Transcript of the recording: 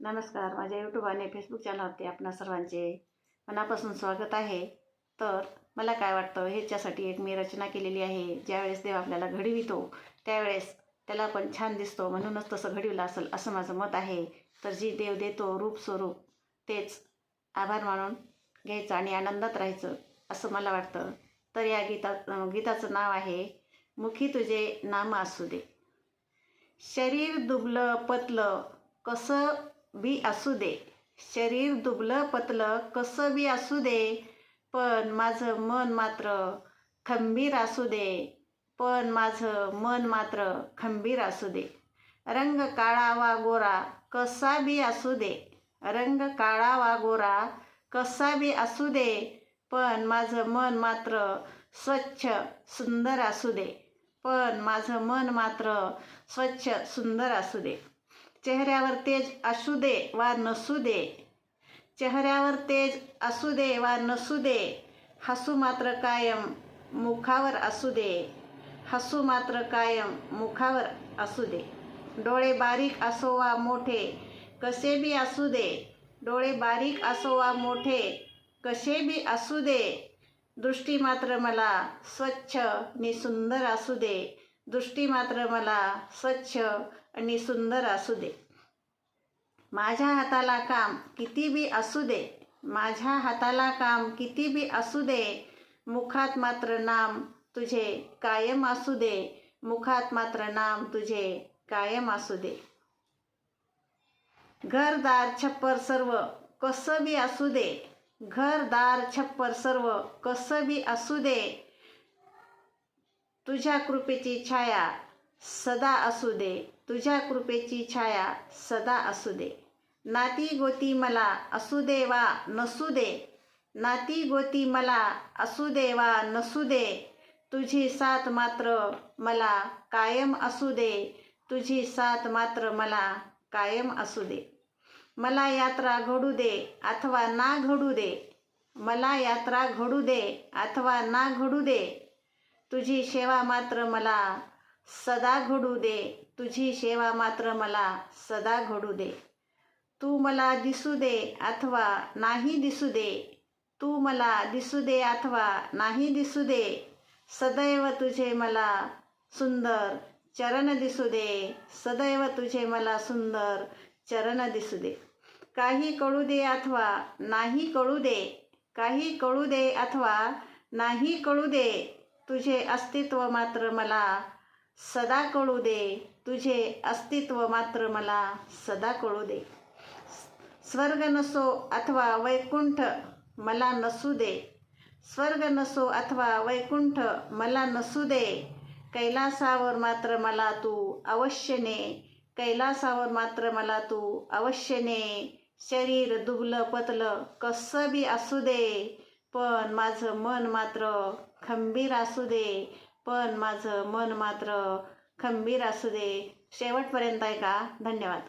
नमस्कार. माझ्या यूट्यूब आणि फेसबुक चॅनलवरती आपणा सर्वांचे मनापासून स्वागत आहे. तर मला काय वाटतं ह्याच्यासाठी एक मी रचना केलेली आहे. ज्यावेळेस देव आपल्याला घडवितो त्यावेळेस त्याला पण छान दिसतो. म्हणूनच तसं घडविलं असेल असं माझं मत आहे. तर जी देव देतो रूप स्वरूप तेच आभार मानून घ्यायचं आणि आनंदात राहायचं असं मला वाटतं. तर या गीता गीताचं नाव आहे मुखी तुझे नाम असू दे. शरीर दुबलं पतलं कसं बी असू दे. शरीर दुबलं पतलं कसं बी असू दे. पण माझं मन मात्र खंबीर असू दे. पण माझं मन मात्र खंबीर असू दे. रंग काळा वा गोरा कसा बी असू दे. रंग काळा वा गोरा कसा बी असू दे. पण माझं मन मात्र स्वच्छ सुंदर असू दे. पण माझं मन मात्र स्वच्छ सुंदर असू दे. चेहऱ्यावर तेज असू दे वा नसू दे. चेहऱ्यावर तेज असू दे वा नसू दे. हसू मात्र कायम मुखावर असू दे. हसू मात्र कायम मुखावर असू दे. डोळे बारीक असो वा मोठे कसे बी असू दे. डोळे बारीक असो वा मोठे कसे बी असू दे. दृष्टी मात्र मला स्वच्छ आणि सुंदर असू दे. दृष्टी मात्र मला स्वच्छ आणि सुंदर असू दे. माझ्या हाताला काम किती बी असू दे माझ्या हाताला काम किती बी असू दे मुखात मात्र नाम तुझे कायम असू दे मुखात मात्र नाम तुझे कायम असू दे. घरदार छप्पर सर्व कसं बी असू दे घरदार छप्पर सर्व कसं बी असू दे तुझ्या कृपेची छाया सदा असू दे. तुझ्या कृपेची छाया सदा असू दे. नाती गोती मला असू दे वा नसू दे. नाती गोती मला असू दे वा नसू दे. तुझी साथ मात्र मला कायम असू दे. तुझी साथ मात्र मला कायम असू दे. मला यात्रा घडू दे अथवा ना घडू दे. मला यात्रा घडू दे अथवा ना घडू दे. तुझी सेवा मात्र मला सदा घडू दे. तुझी सेवा मात्र मला सदा घडू दे. तू मला दिसू दे अथवा नाही दिसू दे. तू मला दिसू दे अथवा नाही दिसू दे. सदैव तुझे मला सुंदर चरण दिसू दे. सदैव तुझे मला सुंदर चरण दिसू दे. काही कळू दे अथवा नाही कळू दे. काही कळू दे अथवा नाही कळू दे. तुझे अस्तित्व मात्र मला सदा कळू दे. तुझे अस्तित्व मात्र मला सदा कळू दे. स्वर्ग नसो अथवा वैकुंठ मला नसू दे. स्वर्ग नसो अथवा वैकुंठ मला नसू दे. कैलासावर मात्र मला तू अवश्य ने. कैलासावर मात्र मला तू अवश्य ने. शरीर दुबलं पतलं कसं बी असू दे. पण माझं मन मात्र खंबीर असू दे पण माझं मन मात्र खंबीर असू दे. शेवटपर्यंत आहे का धन्यवाद.